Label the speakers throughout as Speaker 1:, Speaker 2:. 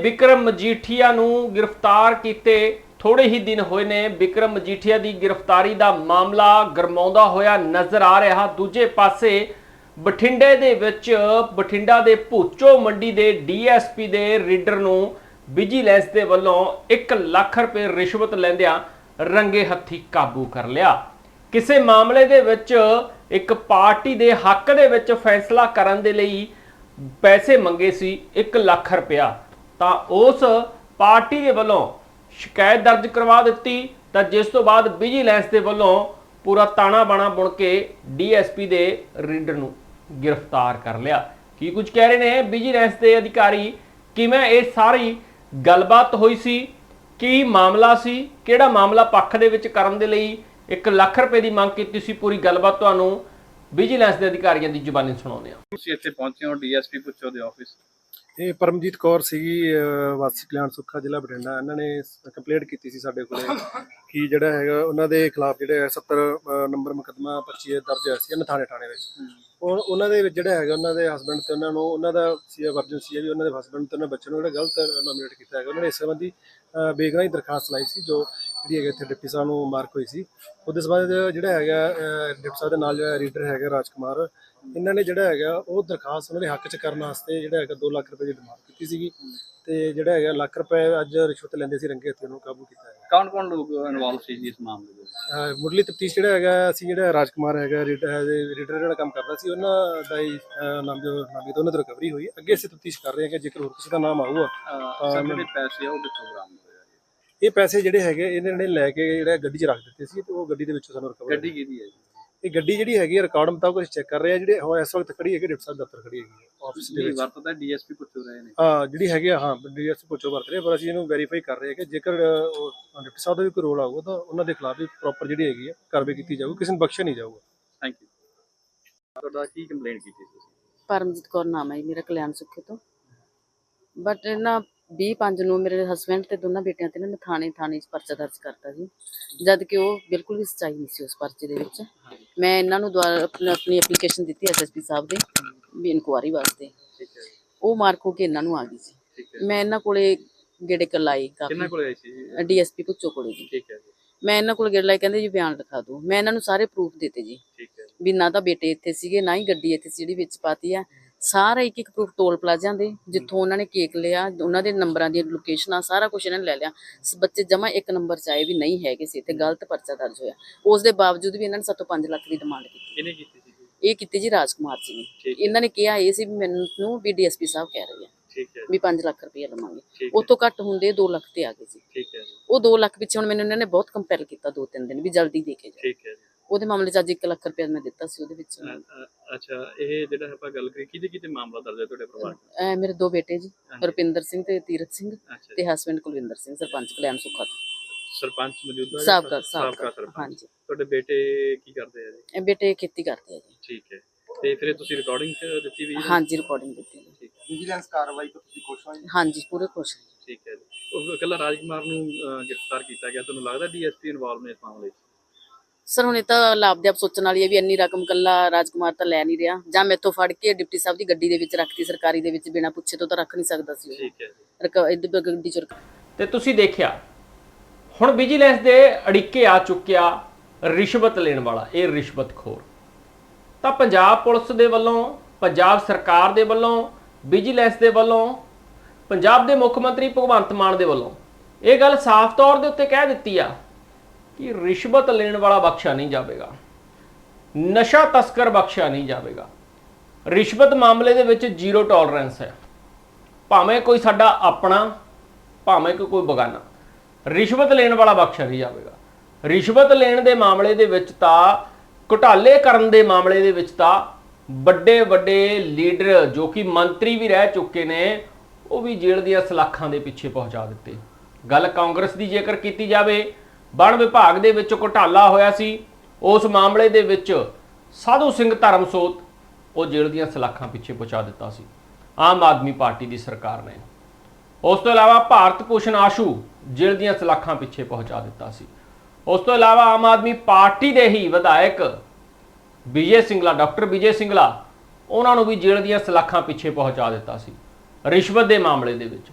Speaker 1: ਵਿਕਰਮ ਮਜੀਠੀਆ ਨੂੰ ਗ੍ਰਿਫਤਾਰ ਕੀਤੇ ਥੋੜੇ ਹੀ ਦਿਨ ਹੋਏ ਨੇ। ਵਿਕਰਮ ਮਜੀਠੀਆ ਦੀ ਗ੍ਰਿਫਤਾਰੀ ਦਾ ਮਾਮਲਾ ਗਰਮਾਉਂਦਾ ਹੋਇਆ ਨਜ਼ਰ ਆ ਰਿਹਾ। ਦੂਜੇ ਪਾਸੇ ਬਠਿੰਡੇ ਦੇ ਵਿੱਚ ਬਠਿੰਡਾ ਦੇ ਭੂਚੋ ਮੰਡੀ ਦੇ ਡੀਐਸਪੀ ਦੇ ਰੀਡਰ ਨੂੰ ਵਿਜੀਲੈਂਸ ਦੇ ਵੱਲੋਂ 1 ਲੱਖ ਰੁਪਏ ਰਿਸ਼ਵਤ ਲੈਂਦਿਆਂ ਰੰਗੇ ਹੱਥੀ ਕਾਬੂ ਕਰ ਲਿਆ। ਕਿਸੇ ਮਾਮਲੇ ਦੇ ਵਿੱਚ ਇੱਕ ਪਾਰਟੀ ਦੇ ਹੱਕ ਦੇ ਵਿੱਚ ਫੈਸਲਾ ਕਰਨ ਦੇ ਲਈ ਪੈਸੇ ਮੰਗੇ ਸੀ 1 ਲੱਖ ਰੁਪਇਆ। ਤਾਂ ਉਸ ਪਾਰਟੀ ਦੇ ਵੱਲੋਂ ਸ਼ਿਕਾਇਤ ਦਰਜ ਕਰਵਾ ਦਿੱਤੀ ਤਾਂ ਜਿਸ ਤੋਂ ਬਾਅਦ ਵਿਜੀਲੈਂਸ ਦੇ ਵੱਲੋਂ ਪੂਰਾ ਤਾਣਾ ਬਾਣਾ ਬੁਣ ਕੇ ਡੀਐਸਪੀ ਦੇ ਰੀਡਰ ਨੂੰ ਗ੍ਰਿਫਤਾਰ ਕਰ ਲਿਆ। ਕੀ ਕੁਝ ਕਹਿ ਰਹੇ ਨੇ ਵਿਜੀਲੈਂਸ ਦੇ ਅਧਿਕਾਰੀ? ਕਿਵੇਂ ਇਹ ਸਾਰੀ ਗੱਲਬਾਤ ਹੋਈ ਸੀ? ਕੀ ਮਾਮਲਾ ਸੀ? ਕਿਹੜਾ ਮਾਮਲਾ ਪੱਖ ਦੇ ਵਿੱਚ ਕਰਨ ਦੇ ਲਈ 1 ਲੱਖ ਰੁਪਏ ਦੀ ਮੰਗ ਕੀਤੀ ਸੀ? ਪੂਰੀ ਗੱਲਬਾਤ ਤੁਹਾਨੂੰ ਵਿਜੀਲੈਂਸ ਦੇ ਅਧਿਕਾਰੀਆਂ ਦੀ ਜ਼ੁਬਾਨੀ ਸੁਣਾਉਂਦੇ ਹਾਂ।
Speaker 2: ਤੁਸੀਂ ਇੱਥੇ ਪਹੁੰਚੇ ਹੋ, ਡੀਐਸਪੀ ਪੁੱਛੋ ਦੇ ਆਫਿਸ।
Speaker 3: ਇਹ ਪਰਮਜੀਤ ਕੌਰ ਸੀਗੀ ਅਹ ਵਾਸੀ ਕਲਿਆਣ ਸੁੱਖਾ ਜ਼ਿਲ੍ਹਾ ਬਠਿੰਡਾ। ਇਹਨਾਂ ਨੇ ਕੰਪਲੇਂਟ ਕੀਤੀ ਸੀ ਸਾਡੇ ਕੋਲੇ ਕਿ ਜਿਹੜਾ ਹੈਗਾ ਉਹਨਾਂ ਦੇ ਖਿਲਾਫ ਜਿਹੜੇ ਹੈ 70 ਅਹ ਨੰਬਰ ਮੁਕੱਦਮਾ 25 ਦਰਜ ਹੋਇਆ ਸੀ ਨਥਾਣੇ ਥਾਣੇ ਵਿੱਚ। ਉਹ ਉਹਨਾਂ ਦੇ ਵਿੱਚ ਜਿਹੜਾ ਹੈਗਾ ਉਹਨਾਂ ਦੇ ਹਸਬੰਡ ਤੇ ਉਹਨਾਂ ਨੂੰ ਉਹਨਾਂ ਦਾ ਸੀ ਵਰਜਨ ਸੀ ਵੀ ਉਹਨਾਂ ਦੇ ਹਸਬੰਡ ਤੇ ਉਹਨਾਂ ਬੱਚੇ ਨੂੰ ਜਿਹੜਾ ਗਲਤ ਨੋਮੀਨੇਟ ਕੀਤਾ ਹੈਗਾ। ਉਹਨਾਂ ਨੇ ਇਸ ਸੰਬੰਧੀ ਅਹ ਬੇਗਨਾ ਦੀ ਦਰਖਾਸਤ ਲਾਈ ਸੀ ਜੋ ਜਿਹੜੀ ਹੈਗਾ ਇੱਥੇ ਡਿਪਟੀ ਸਾਹਿਬ ਨੂੰ ਮਾਰਕ ਹੋਈ ਸੀ। ਉਹਦੇ ਸੰਬੰਧ ਜਿਹੜਾ ਹੈਗਾ ਅਹ ਡਿਪਟੀ ਸਾਹਿਬ ਦੇ ਨਾਲ ਜਿਹੜਾ ਰੀਡਰ ਹੈਗਾ ਰਾਜਕੁਮਾਰ ਇਹਨਾਂ ਨੇ ਜਿਹੜਾ ਹੈਗਾ ਉਹ ਦਰਖਾਸਤ ਉਹਨਾਂ ਦੇ ਹੱਕ 'ਚ ਕਰਨ ਵਾਸਤੇ ਜਿਹੜਾ ਹੈਗਾ 2 ਲੱਖ ਰੁਪਏ ਦੀ ਡਿਮਾਂਡ ਕੀਤੀ ਸੀਗੀ ਤੇ ਜਿਹੜਾ ਹੈਗਾ ਲੱਖ ਰੁਪਏ ਅੱਜ ਰਿਸ਼ਵਤ ਲੈਂਦੇ ਸੀ ਰੰਗੇ ਹੱਥੀਂ ਉਹਨੂੰ ਕਾਬੂ ਕੀਤਾ ਹੈ
Speaker 2: ਕੌਣ ਕੌਣ ਲੋਕ ਇਨਵੋਲਵ ਸੀ ਜੀ ਇਸ ਮਾਮਲੇ ਦੇ ਵਿੱਚ?
Speaker 3: ਮੁੱਢਲੀ ਤਫਤੀਸ਼ ਜਿਹੜਾ ਹੈਗਾ ਅਸੀਂ ਜਿਹੜਾ ਰਾਜਕੁਮਾਰ ਹੈਗਾ ਰੀਡਰ ਰੀਡਰ ਜਿਹੜਾ ਕੰਮ ਕਰਦਾ ਸੀ ਉਹਨਾਂ ਦਾ ਹੀ ਨਾਮ ਜੋ ਨਾਮ ਤੋਂ ਉਹਨਾਂ ਤੋਂ ਰਿਕਵਰੀ ਹੋਈ ਅੱਗੇ ਅਸੀਂ ਤਫਤੀਸ਼ ਕਰ ਰਹੇ ਹਾਂ ਕਿ ਜੇਕਰ ਹੋਰ ਕਿਸੇ ਦਾ ਨਾਮ ਆਊਗਾ
Speaker 2: ਸਰ ਜਿਹੜੇ ਪੈਸੇ ਆ ਉਹ ਕਿੱਥੋਂ ਬਰਾਮਦ
Speaker 3: ਇਹ ਪੈਸੇ ਜਿਹੜੇ ਹੈਗੇ ਇਹਨਾਂ ਨੇ ਲੈ ਕੇ ਜਿਹੜਾ ਗੱਡੀ 'ਚ ਰੱਖ ਦਿੱਤੇ ਸੀ ਤੇ ਉਹ ਗੱਡੀ ਦੇ ਵਿੱਚੋਂ ਸਾਨੂੰ ਰਿਕਵਰ
Speaker 2: ਗੱਡੀ ਕਿਹਦੀ ਹੈ ਜੀ?
Speaker 3: ਇਹ ਗੱਡੀ ਜਿਹੜੀ ਹੈਗੀ ਰਿਕਾਰਡ ਮੁਤਾਬਕ ਅਸੀਂ ਚੈੱਕ ਕਰ ਰਹੇ ਜਿਹੜੇ ਉਹ ਇਸ ਵਕਤ ਖੜੀ ਹੈਗੀ ਡਿਪਟੀ ਸਾਹਿਬ ਦਫ਼ਤਰ ਖੜੀ ਹੈਗੀ ਆਫਿਸ ਦੇ ਵਿੱਚ।
Speaker 2: ਵਰਤਦਾ ਡੀਐਸਪੀ ਪੁੱਛੋ ਰਹੇ ਨੇ।
Speaker 3: ਹਾਂ ਜਿਹੜੀ ਹੈਗੀ ਆ, ਹਾਂ ਡੀਐਸ ਪੁੱਛੋ ਵਰਤ ਰਹੇ ਆ, ਪਰ ਅਸੀਂ ਇਹਨੂੰ ਵੈਰੀਫਾਈ ਕਰ ਰਹੇ ਹਾਂ। ਕਿ ਜੇਕਰ ਡਿਪਟੀ ਸਾਹਿਬ ਦਾ ਵੀ ਕੋਈ ਰੋਲ ਆਊਗਾ ਤਾਂ ਉਹਨਾਂ ਦੇ ਖਿਲਾਫ ਵੀ ਪ੍ਰੋਪਰ ਜਿਹੜੀ ਹੈਗੀ ਹੈ ਕਾਰਵਾਈ ਕੀਤੀ ਜਾਊਗੀ। ਕਿਸੇ ਨੂੰ ਬਖਸ਼ਿਆ ਨਹੀਂ ਜਾਊਗਾ।
Speaker 2: ਥੈਂਕ ਯੂ ਤੁਹਾਡਾ ਕੀ ਕੰਪਲੇਂਟ ਕੀਤੀ ਸੀ ਤੁਸੀਂ?
Speaker 4: ਪਰਮਜੀਤ ਕੌਰ ਨਾਮ ਹੈ ਮੇਰਾ ਕਲਿਆਣ ਸੁੱਖੇ ਤੋਂ। ਬਟ ਇਹਨਾਂ 20 ਪੰਜ ਨੂੰ ਮੇਰੇ ਹਸਬੰਡ ਤੇ ਦੋਨਾਂ ਬੇਟਿਆਂ ਤੇ ਇਹਨਾਂ ਨੇ ਥਾਣੇ ਥਾਣੇ 'ਚ ਪਰਚਾ ਦਰਜ ਕਰਤਾ ਜੀ। ਜਦ ਕਿ ਉਹ ਬਿਲਕੁਲ ਵੀ ਸੱਚਾਈ ਨਹੀਂ ਸੀ ਉਸ ਪਰਚੇ ਦੇ ਵਿੱਚ। ਮੈਂ ਇਹਨਾਂ ਨੂੰ ਦੁਆਰਾ ਆਪਣੀ ਆਪਣੀ ਐਪਲੀਕੇਸ਼ਨ ਦਿੱਤੀ ਐਸਐਸਪੀ ਸਾਹਿਬ ਦੇ ਵੀ ਇਨਕੁਆਰੀ ਵਾਸਤੇ।
Speaker 2: ਠੀਕ ਹੈ
Speaker 4: ਉਹ ਮਾਰਕ ਹੋ ਕੇ ਇਹਨਾਂ ਨੂੰ ਆ ਗਈ ਸੀ।
Speaker 2: ਠੀਕ ਹੈ
Speaker 4: ਮੈਂ ਇਹਨਾਂ ਕੋਲੇ ਗੇੜੇ ਕਲਾਈ
Speaker 2: ਕਿੰਨਾ
Speaker 4: ਕਾਫੀ।
Speaker 2: ਕੋਲ ਆਈ ਸੀ ਜੀ?
Speaker 4: ਡੀਐਸਪੀ ਪੁੱਛੋ ਕੋਲੇ ਜੀ।
Speaker 2: ਠੀਕ ਹੈ ਜੀ।
Speaker 4: ਮੈਂ ਇਹਨਾਂ ਕੋਲ ਗੇੜ ਲਾਈ ਕਹਿੰਦੇ ਜੀ ਬਿਆਨ ਲਿਖਾ ਦਿਓ। ਮੈਂ ਇਹਨਾਂ ਨੂੰ ਸਾਰੇ ਪ੍ਰੂਫ ਦਿੱਤੇ ਜੀ।
Speaker 2: ਠੀਕ ਹੈ
Speaker 4: ਵੀ ਨਾ ਤਾਂ ਬੇਟੇ ਇੱਥੇ ਸੀਗੇ ਨਾ ਹੀ ਗੱਡੀ ਇੱਥੇ ਸੀ ਜਿਹੜੀ ਵਿੱਚ ਪਾਤੀ ਆ। ਸਾਰਾ ਇੱਕ ਇੱਕ ਪ੍ਰੂਫ ਟੋਲ ਪਲਾਜ਼ਿਆਂ ਦੇ ਜਿੱਥੋਂ ਉਹਨਾਂ ਨੇ ਕੇਕ ਲਿਆ ਉਹਨਾਂ ਦੇ ਨੰਬਰਾਂ ਦੀਆਂ ਲੋਕੇਸ਼ਨਾਂ ਸਾਰਾ ਕੁਝ ਇਹਨਾਂ ਨੇ ਲੈ ਲਿਆ। ਸ- ਬੱਚੇ ਜਮਾ ਇੱਕ ਨੰਬਰ ਚ ਆਏ ਵੀ ਨਹੀਂ ਹੈਗੇ ਸੀ ਤੇ ਗਲਤ ਪਰਚਾ ਦਰਜ ਹੋਇਆ। ਉਸ ਦੇ ਬਾਵਜੂਦ ਵੀ ਇਹਨਾਂ ਨੇ ਸਾਤੋਂ 5 ਲੱਖ ਦੀ ਡਿਮਾਂਡ ਕੀਤੀ।
Speaker 2: ਕਿਹਨੇ ਕੀਤੀ ਸੀ ਜੀ?
Speaker 4: ਇਹ ਕੀਤੀ ਜੀ ਰਾਜਕੁਮਾਰ ਜੀ ਨੇ।
Speaker 2: ਠੀਕ
Speaker 4: ਇਹਨਾਂ ਨੇ ਕਿਹਾ ਇਹ ਸੀ ਵੀ ਮੈਨੂੰ ਵੀ ਡੀਐਸਪੀ ਸਾਹਿਬ ਕਹਿ ਰਹੇ ਆ
Speaker 2: ਠੀਕ ਹੈ। ਜੀ
Speaker 4: ਵੀ 5 ਲੱਖ ਰੁਪਏ ਲਵਾਂਗੇ।
Speaker 2: ਠੀਕ
Speaker 4: ਉਹ ਤੋਂ ਘੱਟ ਹੁੰਦੇ 2 ਲੱਖ ਤੇ ਆ ਗਏ ਸੀ।
Speaker 2: ਠੀਕ ਹੈ ਜੀ।
Speaker 4: ਉਹ 2 ਲੱਖ ਪਿੱਛੇ ਹੁਣ ਮੈਨੂੰ ਇਹਨਾਂ ਨੇ ਬਹੁਤ ਕੰਪੈਲ ਕੀਤਾ ਦੋ ਤਿੰਨ ਦਿਨ ਵੀ ਜਲਦੀ ਦੇ ਕੇ ਜਾਓ।
Speaker 2: ਠੀਕ ਹੈ ਜੀ।
Speaker 4: ਉਹਦੇ ਮਾਮਲੇ ਚ ਅੱਜ 1 ਲੱਖ ਰੁਪਏ ਮੈਂ ਦਿੱਤਾ ਸੀ ਉਹਦੇ ਵਿੱਚ।
Speaker 2: ਅੱਛਾ ਇਹ ਜਿਹੜਾ ਆਪਾਂ ਗੱਲ ਕਰੀ ਕਿਹਦੇ ਕਿਤੇ ਮਾਮਲਾ ਦਰਜ ਹੈ ਤੁਹਾਡੇ ਪਰਿਵਾਰ ਦਾ
Speaker 4: ਐ ਮੇਰੇ ਦੋ ਬੇਟੇ ਜੀ। ਰੁਪਿੰਦਰ ਸਿੰਘ ਤੇ ਤੀਰਥ ਸਿੰਘ। ਤੇ ਹਸਬੰਡ ਕੁਲਵਿੰਦਰ ਸਿੰਘ ਸਰਪੰਚ ਕਲਿਆਣ ਸੁੱਖਾ ਤੋਂ।
Speaker 2: ਸਰਪੰਚ ਮੌਜੂਦਾ
Speaker 4: ਸਾਬਕਾ
Speaker 2: ਸਾਬਕਾ ਸਰਪੰਚ?
Speaker 4: ਹਾਂਜੀ।
Speaker 2: ਤੁਹਾਡੇ ਬੇਟੇ ਕੀ ਕਰਦੇ ਆ ਜੀ?
Speaker 4: ਇਹ ਬੇਟੇ ਖੇਤੀ ਕਰਦੇ ਆ ਜੀ।
Speaker 2: ਠੀਕ ਹੈ। ਤੇ ਫਿਰ ਤੁਸੀਂ ਰਿਕਾਰਡਿੰਗ ਦਿੱਤੀ ਵੀ?
Speaker 4: ਹਾਂਜੀ ਰਿਕਾਰਡਿੰਗ ਦਿੱਤੀ
Speaker 2: ਠੀਕ ਹੈ।
Speaker 5: ਵਿਜੀਲੈਂਸ ਕਾਰਵਾਈ ਤੋਂ ਤੁਸੀਂ ਖੁਸ਼ ਹੋ
Speaker 4: ਹਾਂਜੀ ਪੂਰੇ ਖੁਸ਼ ਹਾਂ।
Speaker 2: ਠੀਕ ਹੈ ਜੀ। ਉਹ ਇਕੱਲਾ ਰਾਜਕੁਮਾਰ ਨੂੰ ਗ੍ਰਿਫਤਾਰ ਕੀਤਾ ਗਿਆ। ਤੁਹਾਨੂੰ ਲੱਗਦਾ ਡੀਐਸਪੀ ਇਨਵੋਲਵ ਨੇ ਇਸ ਮਾਮਲੇ 'ਚ?
Speaker 4: ਸਰ ਹੁਣ ਇਹ ਤਾਂ ਲਾਭਦੇਵ ਸੋਚਣ ਵਾਲੀ ਹੈ ਵੀ ਇੰਨੀ ਰਕਮ ਕੱਲਾ ਰਾਜਕੁਮਾਰ ਤਾਂ ਲੈ ਨਹੀਂ ਰਿਹਾ ਜਾਂ ਮੈਥੋਂ ਫੜ ਕੇ ਡਿਪਟੀ ਸਾਹਿਬ ਦੀ ਗੱਡੀ ਦੇ ਵਿੱਚ ਰੱਖਤੀ ਸਰਕਾਰੀ ਦੇ ਵਿੱਚ ਬਿਨਾਂ ਪੁੱਛੇ ਤੋਂ ਤਾਂ ਰੱਖ ਨਹੀਂ ਸਕਦਾ ਸੀ
Speaker 2: ਠੀਕ ਹੈ ਜੀ।
Speaker 4: ਗੱਡੀ ਚ
Speaker 1: ਤੇ ਤੁਸੀਂ ਦੇਖਿਆ ਹੁਣ ਵਿਜੀਲੈਂਸ ਦੇ ਅੜਿੱਕੇ ਆ ਚੁੱਕਿਆ ਰਿਸ਼ਵਤ ਲੈਣ ਵਾਲਾ ਇਹ ਰਿਸ਼ਵਤਖੋਰ। ਤਾਂ ਪੰਜਾਬ ਪੁਲਿਸ ਦੇ ਵੱਲੋਂ ਪੰਜਾਬ ਸਰਕਾਰ ਦੇ ਵੱਲੋਂ ਵਿਜੀਲੈਂਸ ਦੇ ਵੱਲੋਂ ਪੰਜਾਬ ਦੇ ਮੁੱਖ ਮੰਤਰੀ ਭਗਵੰਤ ਮਾਨ ਦੇ ਵੱਲੋਂ ਇਹ ਗੱਲ ਸਾਫ਼ ਤੌਰ ਦੇ ਉੱਤੇ ਕਹਿ ਦਿੱਤੀ ਆ ਕਿ ਰਿਸ਼ਵਤ ਲੈਣ ਵਾਲਾ ਬਖਸ਼ਿਆ ਨਹੀਂ ਜਾਵੇਗਾ। ਨਸ਼ਾ ਤਸਕਰ ਬਖਸ਼ਿਆ ਨਹੀਂ ਜਾਵੇਗਾ। ਰਿਸ਼ਵਤ ਮਾਮਲੇ ਦੇ ਵਿੱਚ ਜ਼ੀਰੋ ਟੋਲਰੈਂਸ ਹੈ। ਭਾਵੇਂ ਕੋਈ ਸਾਡਾ ਆਪਣਾ, ਭਾਵੇਂ ਕੋਈ ਕੋਈ ਬਗਾਨਾ, ਰਿਸ਼ਵਤ ਲੈਣ ਵਾਲਾ ਬਖਸ਼ਿਆ ਨਹੀਂ ਜਾਵੇਗਾ। ਰਿਸ਼ਵਤ ਲੈਣ ਦੇ ਮਾਮਲੇ ਦੇ ਵਿੱਚ ਤਾਂ, ਘੁਟਾਲੇ ਕਰਨ ਦੇ ਮਾਮਲੇ ਦੇ ਵਿੱਚ ਤਾਂ ਵੱਡੇ ਵੱਡੇ ਲੀਡਰ ਜੋ ਕਿ ਮੰਤਰੀ ਵੀ ਰਹਿ ਚੁੱਕੇ ਨੇ, ਉਹ ਵੀ ਜੇਲ੍ਹ ਦੀਆਂ ਸਲਾਖਾਂ ਦੇ ਪਿੱਛੇ ਪਹੁੰਚਾ ਦਿੱਤੇ। ਗੱਲ ਕਾਂਗਰਸ ਦੀ ਜੇਕਰ ਕੀਤੀ ਜਾਵੇ ਵਣ ਵਿਭਾਗ ਦੇ ਵਿੱਚ ਘੁਟਾਲਾ ਹੋਇਆ ਸੀ। ਉਸ ਮਾਮਲੇ ਦੇ ਵਿੱਚ ਸਾਧੂ ਸਿੰਘ ਧਰਮਸੋਤ ਉਹ ਜੇਲ੍ਹ ਦੀਆਂ ਸਲਾਖਾਂ ਪਿੱਛੇ ਪਹੁੰਚਾ ਦਿੱਤਾ ਸੀ। ਆਮ ਆਦਮੀ ਪਾਰਟੀ ਦੀ ਸਰਕਾਰ ਨੇ। ਉਸ ਤੋਂ ਇਲਾਵਾ ਭਾਰਤ ਭੂਸ਼ਣ ਆਸ਼ੂ ਜੇਲ੍ਹ ਦੀਆਂ ਸਲਾਖਾਂ ਪਿੱਛੇ ਪਹੁੰਚਾ ਦਿੱਤਾ ਸੀ। ਉਸ ਤੋਂ ਇਲਾਵਾ ਆਮ ਆਦਮੀ ਪਾਰਟੀ ਦੇ ਹੀ ਵਿਧਾਇਕ ਵਿਜੇ ਸਿੰਗਲਾ, ਡਾਕਟਰ ਵਿਜੇ ਸਿੰਗਲਾ, ਉਹਨਾਂ ਨੂੰ ਵੀ ਜੇਲ੍ਹ ਦੀਆਂ ਸਲਾਖਾਂ ਪਿੱਛੇ ਪਹੁੰਚਾ ਦਿੱਤਾ ਸੀ। ਰਿਸ਼ਵਤ ਦੇ ਮਾਮਲੇ ਦੇ ਵਿੱਚ।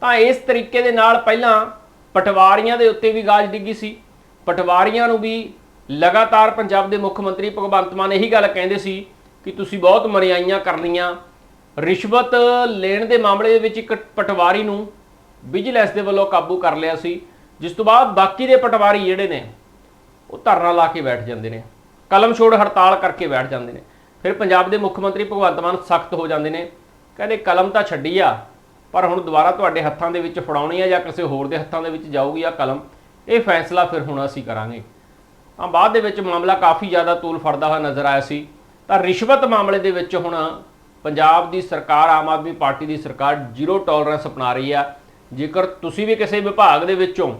Speaker 1: ਤਾਂ ਇਸ ਤਰੀਕੇ ਦੇ ਨਾਲ ਪਹਿਲਾਂ ਪਟਵਾਰੀਆਂ ਦੇ ਉੱਤੇ ਵੀ ਗਾਜ ਡਿੱਗੀ ਸੀ। ਪਟਵਾਰੀਆਂ ਨੂੰ ਵੀ ਲਗਾਤਾਰ ਪੰਜਾਬ ਦੇ ਮੁੱਖ ਮੰਤਰੀ ਭਗਵੰਤ ਮਾਨ ਇਹੀ ਗੱਲ ਕਹਿੰਦੇ ਸੀ ਕਿ ਤੁਸੀਂ ਬਹੁਤ ਮਰਿਆਈਆਂ ਕਰਨੀਆਂ। ਰਿਸ਼ਵਤ ਲੈਣ ਦੇ ਮਾਮਲੇ ਦੇ ਵਿੱਚ ਇੱਕ ਪਟਵਾਰੀ ਨੂੰ ਵਿਜੀਲੈਂਸ ਦੇ ਵੱਲੋਂ ਕਾਬੂ ਕਰ ਲਿਆ ਸੀ। ਜਿਸ ਤੋਂ ਬਾਅਦ ਬਾਕੀ ਦੇ ਪਟਵਾਰੀ ਜਿਹੜੇ ਨੇ, ਉਹ ਧਰਨਾ ਲਾ ਕੇ ਬੈਠ ਜਾਂਦੇ ਨੇ। ਕਲਮ ਛੋੜ ਹੜਤਾਲ ਕਰਕੇ ਬੈਠ ਜਾਂਦੇ ਨੇ। ਫਿਰ ਪੰਜਾਬ ਦੇ ਮੁੱਖ ਮੰਤਰੀ ਭਗਵੰਤ ਮਾਨ ਸਖਤ ਹੋ ਜਾਂਦੇ ਨੇ। ਕਹਿੰਦੇ ਕਲਮ ਤਾਂ ਛੱਡੀ ਆ। ਪਰ ਹੁਣ ਦੁਬਾਰਾ ਤੁਹਾਡੇ ਹੱਥਾਂ ਦੇ ਵਿੱਚ ਫੜਾਉਣੀ ਆ ਜਾਂ ਕਿਸੇ ਹੋਰ ਦੇ ਹੱਥਾਂ ਦੇ ਵਿੱਚ ਜਾਊਗੀ ਆ ਕਲਮ, ਇਹ ਫੈਸਲਾ ਫਿਰ ਹੁਣ ਅਸੀਂ ਕਰਾਂਗੇ। ਤਾਂ ਬਾਅਦ ਦੇ ਵਿੱਚ ਮਾਮਲਾ ਕਾਫੀ ਜ਼ਿਆਦਾ ਤੂਲ ਫੜਦਾ ਹੋਇਆ ਨਜ਼ਰ ਆਇਆ ਸੀ। ਤਾਂ ਰਿਸ਼ਵਤ ਮਾਮਲੇ ਦੇ ਵਿੱਚ ਹੁਣ ਪੰਜਾਬ ਦੀ ਸਰਕਾਰ, ਆਮ ਆਦਮੀ ਪਾਰਟੀ ਦੀ ਸਰਕਾਰ ਜ਼ੀਰੋ ਟੋਲਰੈਂਸ ਅਪਣਾ ਰਹੀ ਆ। ਜੇਕਰ ਤੁਸੀਂ ਵੀ ਕਿਸੇ ਵਿਭਾਗ ਦੇ ਵਿੱਚੋਂ